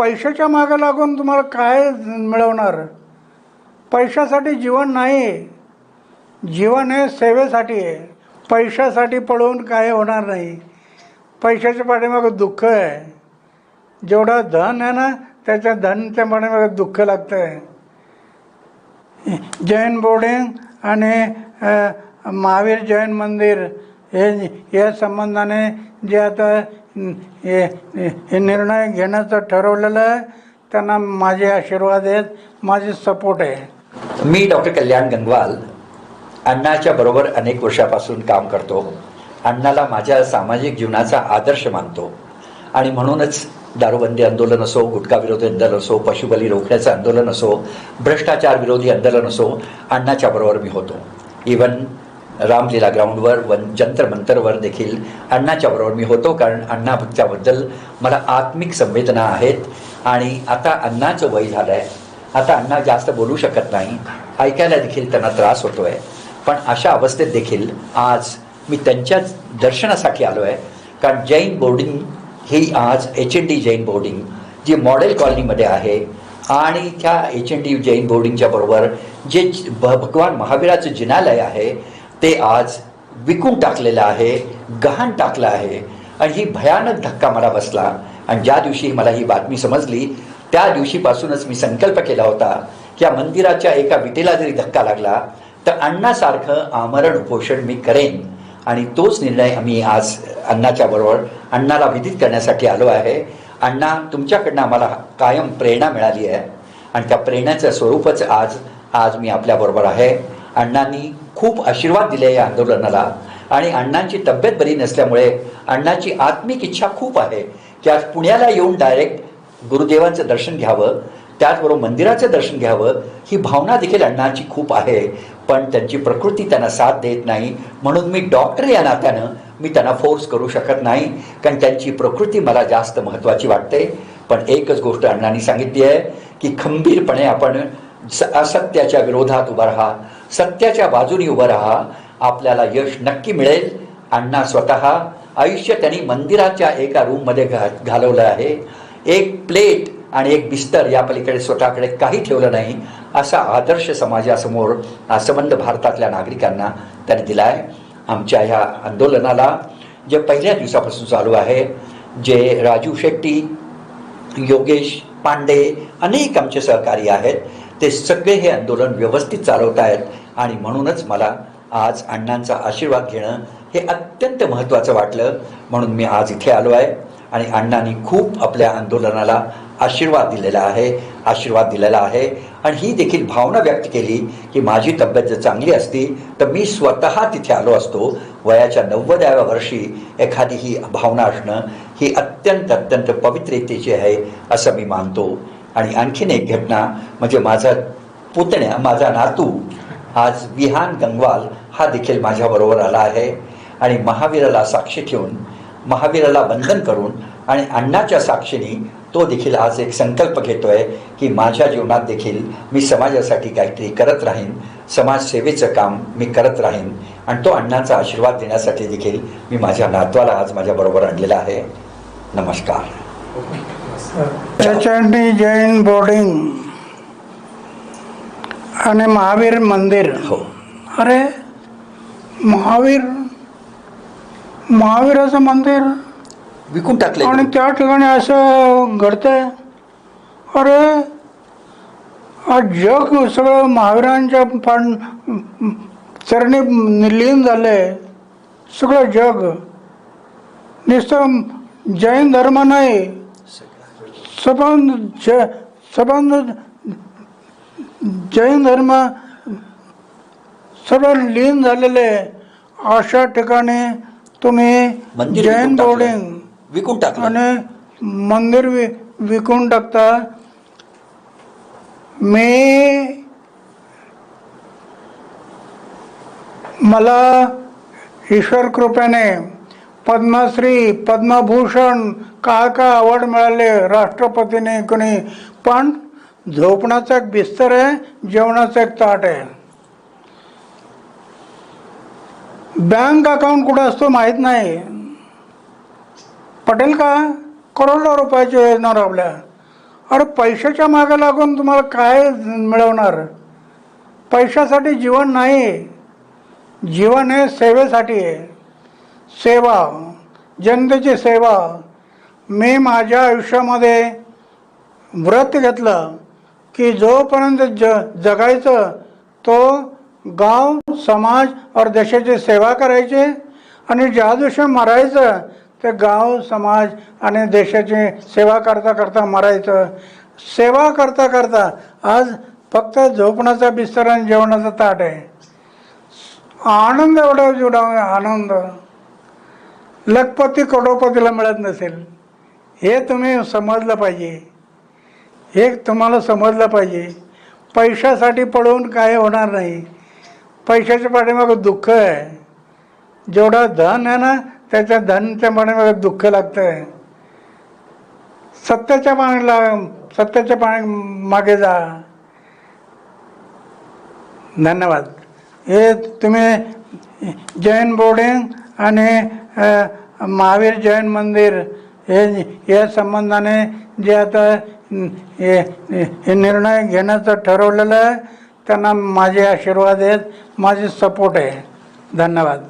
पैशाच्या मागं लागून तुम्हाला काय मिळवणार? पैशासाठी जीवन नाही. जीवन हे सेवेसाठी आहे. पैशासाठी पळवून काय होणार नाही. पैशाच्या पाठीमागं दुःख आहे. जेवढं धन आहे ना त्याच्या धनच्या पाठीमागं दुःख लागतं आहे जैन बोर्डिंग आणि महावीर जैन मंदिर हे या संबंधाने जे आता हे हे निर्णय घेण्याचं ठरवलेलं आहे त्यांना माझे आशीर्वाद आहेत माझे सपोर्ट आहे. मी डॉक्टर कल्याण गंगवाल अण्णाच्या बरोबर अनेक वर्षापासून काम करतो अण्णाला माझ्या सामाजिक जीवनाचा आदर्श मानतो आणि म्हणूनच दारूबंदी आंदोलन असो गुटखा विरोधी आंदोलन असो पशुबली रोखण्याचं आंदोलन असो भ्रष्टाचार विरोधी आंदोलन असो अण्णाच्या बरोबर मी होतो. इवन रामलीला ग्राउंडवर वन जंतर मंतरवर देखील अण्णाच्या बरोबर मी होतो कारण अण्णा भक्त्याबद्दल मला आत्मिक संवेदना आहेत. आणि आता अण्णाचं वय झालं आहे आता अण्णा जास्त बोलू शकत नाही. ऐकायला देखील त्यांना त्रास होतो आहे पण अशा अवस्थेत देखील आज मी त्यांच्याच दर्शनासाठी आलो आहे कारण जैन बोर्डिंग ही आज H N D Jain boarding जी मॉडेल कॉलनीमध्ये आहे. आणि त्या एच एन डी जैन बोर्डिंगच्या बरोबर जे भ- भगवान महावीराचं जिनालय आहे ते आज विकून टाकलेलं आहे गहाण टाकलं आहे. आणि ही भयानक धक्का मला बसला. आणि ज्या दिवशी मला ही बातमी समजली त्या दिवशीपासूनच मी संकल्प केला होता की या मंदिराच्या एका विटेला जरी धक्का लागला तर अण्णासारखं आमरण उपोषण मी करेन. आणि तोच निर्णय आम्ही आज अण्णाच्या बरोबर अण्णाला विदित करण्यासाठी आलो आहे. अण्णा तुमच्याकडनं आम्हाला कायम प्रेरणा मिळाली आहे. आणि त्या प्रेरणाचं स्वरूपच आज आज मी आपल्याबरोबर आहे. अण्णांनी खूप आशीर्वाद दिले या आंदोलनाला. आणि अण्णांची तब्येत बरी नसल्यामुळे अण्णांची आत्मिक इच्छा खूप आहे की आज पुण्याला येऊन डायरेक्ट गुरुदेवांचं दर्शन घ्यावं त्याचबरोबर मंदिराचं दर्शन घ्यावं ही भावना देखील अण्णांची खूप आहे. पण त्यांची प्रकृती त्यांना साथ देत नाही. म्हणून मी डॉक्टर या नात्यानं मी त्यांना फोर्स करू शकत नाही. कारण त्यांची प्रकृती मला जास्त महत्त्वाची वाटते. पण एकच गोष्ट अण्णांनी सांगितली आहे की खंबीरपणे आपण स असत्याच्या विरोधात उभा राहा. सत्याच्या बाजूने उभं राहा. आपल्याला यश नक्की मिळेल. अण्णा स्वतः आयुष्य त्यांनी मंदिराच्या एका रूममध्ये घा घालवलं आहे. एक प्लेट आणि एक बिस्तर या पलीकडे स्वतःकडे काही ठेवलं नाही असा आदर्श समाजासमोर हा संबंध भारतातल्या नागरिकांना त्यांनी दिला आहे आमच्या ह्या आंदोलनाला जे पहिल्या दिवसापासून चालू आहे जे राजू शेट्टी योगेश पांडे अनेक आमचे सहकारी आहेत ते सगळे हे आंदोलन व्यवस्थित चालवत आहेत आणि म्हणूनच मला आज अण्णांचा आशीर्वाद घेणं हे अत्यंत महत्त्वाचं वाटलं. म्हणून मी आज इथे आलो आहे आणि अण्णांनी खूप आपल्या आंदोलनाला आशीर्वाद दिलेला आहे आशीर्वाद दिलेला आहे. आणि ही देखील भावना व्यक्त केली की माझी तब्येत जर चांगली असती तर मी स्वतः तिथे आलो असतो. वयाच्या नव्वदाव्या वर्षी एखादी ही भावना असणं ही अत्यंत अत्यंत पवित्रतेची आहे असं मी मानतो. आणि आणखीन एक घटना म्हणजे माझा पुतण्या माझा नातू आज विहान गंगवाल हा देखील माझ्याबरोबर आला आहे. आणि महावीराला साक्षी ठेवून महावीराला बंधन करून आणि अण्णाच्या साक्षीने तो देखील आज एक संकल्प घेतोय की माझ्या जीवनात देखील मी समाजासाठी काहीतरी करत राहीन. समाजसेवेचं काम मी करत राहीन. आणि तो अण्णांचा आशीर्वाद देण्यासाठी देखील मी माझ्या नातवाला आज माझ्याबरोबर आणलेला आहे. नमस्कार. त्याच्यानी जैन बोर्डिंग. आणि महावीर मंदिर. हो. अरे महावीर महावीराचं मंदिर? विकून टाकले आणि त्या ठिकाणी असं घडतंय? अरे आज जग सगळं महावीरांच्या पाण चरणी लीन झालंय. सगळं जग. नुसतं जैन धर्म नाही. सबंध ज सबंध जैन धर्म सगळं लीन झालेलं आहे. अशा ठिकाणी तुम्ही जैन. बोर्डिंग विकून टाकलं. आणि मंदिर वि विकून टाकता. मी मला ईश्वर कृपेने पद्मश्री पद्मभूषण काय काय अवॉर्ड मिळाले राष्ट्रपतीने कोणी? पण झोपण्याचा एक बिस्तर आहे जेवणाचं एक ताट आहे. बँक अकाउंट कुठं असतो माहीत नाही. पटेल का? करोडो रुपयाची योजना राबल्या. अरे पैशाच्या मागे लागून तुम्हाला काय मिळवणार? पैशासाठी जीवन नाही. जीवन हे सेवेसाठी आहे. सेवा जनतेची सेवा. मी माझ्या आयुष्यामध्ये व्रत घेतलं. की जोपर्यंत ज जगायचं तो गाव समाज और देशाची सेवा करायची आणि ज्या दिवशी मरायचं ते गाव समाज आणि देशाची सेवा करता करता मरायचं. सेवा करता करता आज फक्त झोपण्याचा बिस्तर आणि जेवणाचा ताट आहे. आनंद एवढा जेवढा आनंद. लखपती करोडपतीला मिळत नसेल. हे तुम्ही समजलं पाहिजे. हे तुम्हाला समजलं पाहिजे. पैशासाठी पळवून काय होणार नाही. पैशाच्या पाठीमागं दुःख आहे. जेवढं धन आहे ना त्याच्या धनच्या पाठीमागं दुःख लागतं आहे सत्याच्या मागला सत्याच्या पाणी मागे जा. धन्यवाद. हे तुम्ही जैन बोर्डिंग आणि महावीर जैन मंदिर हे या संबंधाने जे आता हे निर्णय घेण्याचं ठरवलेलं आहे. त्यांना माझे आशीर्वाद आहेत माझे सपोर्ट आहे. धन्यवाद.